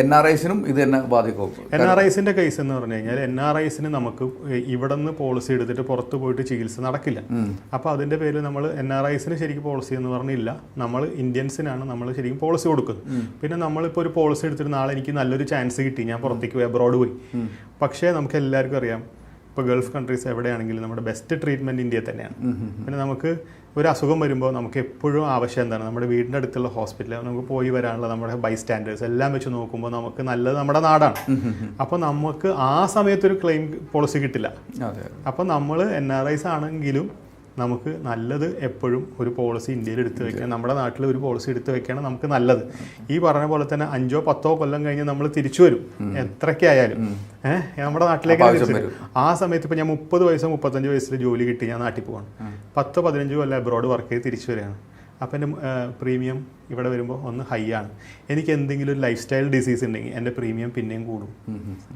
N R ഐസിനും ഇത് തന്നെ ബാധിക്കും. എൻ ആർ ഐസിന്റെ കേസ് എന്ന് പറഞ്ഞു കഴിഞ്ഞാൽ എൻ ആർ ഐസിന് നമുക്ക് ഇവിടെ നിന്ന് പോളിസി എടുത്തിട്ട് പുറത്ത് പോയിട്ട് ചികിത്സ നടക്കില്ല. അപ്പോൾ അതിന്റെ പേരിൽ നമ്മൾ എൻ ആർ ഐസിന് ശരിക്കും പോളിസി എന്ന് പറഞ്ഞില്ല. നമ്മൾ ഇന്ത്യൻസിനാണ് നമ്മൾ ശരിക്കും പോളിസി കൊടുക്കുന്നത്. പിന്നെ നമ്മളിപ്പോൾ ഒരു പോളിസി എടുത്തിട്ട് നാളെ എനിക്ക് നല്ലൊരു ചാൻസ് കിട്ടി. ഞാൻ പുറത്തേക്ക് പോയി അബ്രോഡ് പോയി. പക്ഷേ നമുക്ക് എല്ലാവർക്കും അറിയാം ഇപ്പോൾ ഗൾഫ് കൺട്രീസ് എവിടെയാണെങ്കിലും നമ്മുടെ ബെസ്റ്റ് ട്രീറ്റ്മെന്റ് ഇന്ത്യയിൽ തന്നെയാണ്. പിന്നെ നമുക്ക് ഒരു അസുഖം വരുമ്പോൾ നമുക്ക് എപ്പോഴും ആവശ്യം എന്താണ്? നമ്മുടെ വീടിന്റെ അടുത്തുള്ള ഹോസ്പിറ്റൽ നമുക്ക് പോയി വരാനുള്ള നമ്മുടെ ബൈ സ്റ്റാൻഡേർഡ്സ് എല്ലാം വെച്ച് നോക്കുമ്പോൾ നമുക്ക് നല്ലത് നമ്മുടെ നാടാണ്. അപ്പോൾ നമുക്ക് ആ സമയത്തൊരു ക്ലെയിം പോളിസി കിട്ടില്ല. അപ്പോൾ നമ്മൾ എൻ ആർ ഐസ് ആണെങ്കിലും നമുക്ക് നല്ലത് എപ്പോഴും ഒരു പോളിസി ഇന്ത്യയിൽ എടുത്തു വെക്കണം നമ്മുടെ നാട്ടിൽ ഒരു പോളിസി എടുത്തു വെക്കണം നമുക്ക് നല്ലത്. ഈ പറഞ്ഞ പോലെ തന്നെ അഞ്ചോ പത്തോ കൊല്ലം കഴിഞ്ഞ് നമ്മൾ തിരിച്ചു വരും. എത്രയ്ക്കായാലും ഏഹ് നമ്മുടെ നാട്ടിലേക്ക് തിരിച്ചു വരും. ആ സമയത്ത് ഇപ്പം ഞാൻ മുപ്പത് വയസ്സോ മുപ്പത്തഞ്ച് വയസ്സിൽ ജോലി കിട്ടി ഞാൻ നാട്ടിൽ പോകണം പത്തോ പതിനഞ്ചോ കൊല്ലം അബ്രോഡ് വർക്ക് ചെയ്ത് തിരിച്ചു വരികയാണ്. അപ്പം എന്റെ പ്രീമിയം ഇവിടെ വരുമ്പോൾ ഒന്ന് ഹൈ ആണ്. എനിക്ക് എന്തെങ്കിലും ഒരു ലൈഫ് സ്റ്റൈൽ ഡിസീസ് ഉണ്ടെങ്കിൽ എന്റെ പ്രീമിയം പിന്നെയും കൂടും.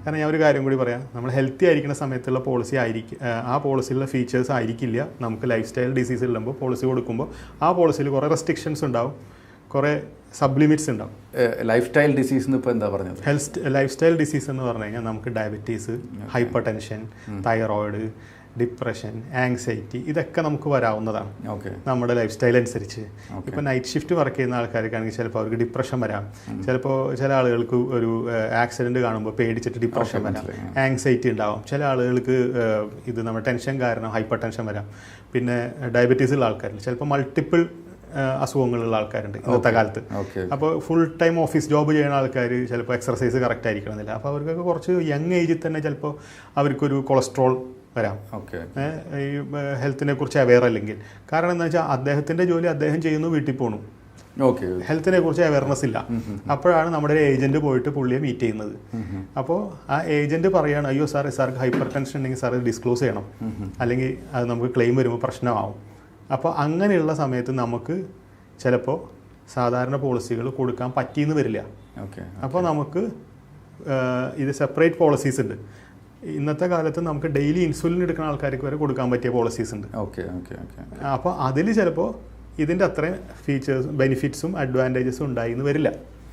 കാരണം ഞാൻ ഒരു കാര്യം കൂടി പറയാം. നമ്മൾ ഹെൽത്തി ആയിരിക്കുന്ന സമയത്തുള്ള പോളിസി ആയിരിക്കും ആ പോളിസിയിലുള്ള ഫീച്ചേഴ്സ് ആയിരിക്കില്ല. നമുക്ക് ലൈഫ് സ്റ്റൈൽ ഡിസീസ് ഉള്ളുമ്പോൾ പോളിസി കൊടുക്കുമ്പോൾ ആ പോളിസിയിൽ കുറേ റെസ്ട്രിക്ഷൻസ് ഉണ്ടാവും. കുറേ സബ്ലിമിറ്റ്സ് ഉണ്ടാവും. ലൈഫ് സ്റ്റൈൽ ഡിസീസ് എന്ന് ഇപ്പോൾ എന്താ പറഞ്ഞത്? ഹെൽത്ത് ലൈഫ് സ്റ്റൈൽ ഡിസീസ് എന്ന് പറഞ്ഞു കഴിഞ്ഞാൽ നമുക്ക് diabetes hypertension thyroid depression anxiety ഇതൊക്കെ നമുക്ക് വരാവുന്നതാണ്. ഓക്കെ. നമ്മുടെ ലൈഫ് സ്റ്റൈൽ അനുസരിച്ച്. ഇപ്പോൾ നൈറ്റ് ഷിഫ്റ്റ് വർക്ക് ചെയ്യുന്ന ആൾക്കാർക്കാണെങ്കിൽ ചിലപ്പോൾ അവർക്ക് ഡിപ്രഷൻ വരാം. ചിലപ്പോൾ ചില ആളുകൾക്ക് ഒരു ആക്സിഡന്റ് കാണുമ്പോൾ പേടിച്ചിട്ട് ഡിപ്രഷൻ വരാം. ആങ്സൈറ്റി ഉണ്ടാവും. ചില ആളുകൾക്ക് ഇത് നമ്മുടെ ടെൻഷൻ കാരണം ഹൈപ്പർ ടെൻഷൻ വരാം. പിന്നെ ഡയബറ്റീസ് ഉള്ള ആൾക്കാരിൽ ചിലപ്പോൾ മൾട്ടിപ്പിൾ അസുഖങ്ങളുള്ള ആൾക്കാരുണ്ട് ഇന്നത്തെ കാലത്ത്. അപ്പോൾ ഫുൾ ടൈം ഓഫീസ് ജോബ് ചെയ്യുന്ന ആൾക്കാർ ചിലപ്പോൾ എക്സർസൈസ് കറക്റ്റ് ആയിരിക്കണമെന്നില്ല. അപ്പോൾ അവർക്കൊക്കെ കുറച്ച് യങ് ഏജിൽ തന്നെ ചിലപ്പോൾ അവർക്കൊരു കൊളസ്ട്രോൾ വരാം. ഈ ഹെൽത്തിനെ കുറിച്ച് അവെയർ അല്ലെങ്കിൽ. കാരണം എന്താ വെച്ചാൽ അദ്ദേഹത്തിന്റെ ജോലി അദ്ദേഹം ചെയ്യുന്നു വീട്ടിൽ പോണു. ഓക്കെ. ഹെൽത്തിനെ കുറിച്ച് അവയർനെസ് ഇല്ല. അപ്പോഴാണ് നമ്മുടെ ഒരു ഏജന്റ് പോയിട്ട് പുള്ളിയെ മീറ്റ് ചെയ്യുന്നത്. അപ്പോൾ ആ ഏജന്റ് പറയാണ് അയ്യോ സാർ സാർക്ക് ഹൈപ്പർ ടെൻഷൻ ഉണ്ടെങ്കിൽ സാർ ഡിസ്ക്ലോസ് ചെയ്യണം. അല്ലെങ്കിൽ അത് നമുക്ക് ക്ലെയിം വരുമ്പോൾ പ്രശ്നമാവും. അപ്പോൾ അങ്ങനെയുള്ള സമയത്ത് നമുക്ക് ചിലപ്പോൾ സാധാരണ പോളിസികൾ കൊടുക്കാൻ പറ്റിയെന്ന് വരില്ല. ഓക്കെ അപ്പോൾ നമുക്ക് ഇത് സെപ്പറേറ്റ് പോളിസീസ് ഉണ്ട്. ഇന്നത്തെ കാലത്ത് നമുക്ക് ഡെയിലി ഇൻസുലിൻ എടുക്കുന്ന ആൾക്കാർക്ക് വരെ കൊടുക്കാൻ പറ്റിയ പോളിസീസ് ഉണ്ട്. ഓക്കെ ഓക്കെ ഓക്കെ അപ്പോൾ അതിൽ ചിലപ്പോൾ ഇതിന്റെ അത്രയും ഫീച്ചേഴ്സും ബെനിഫിറ്റ്സും അഡ്വാന്റേജസും ഉണ്ടായി എന്ന് വരില്ല.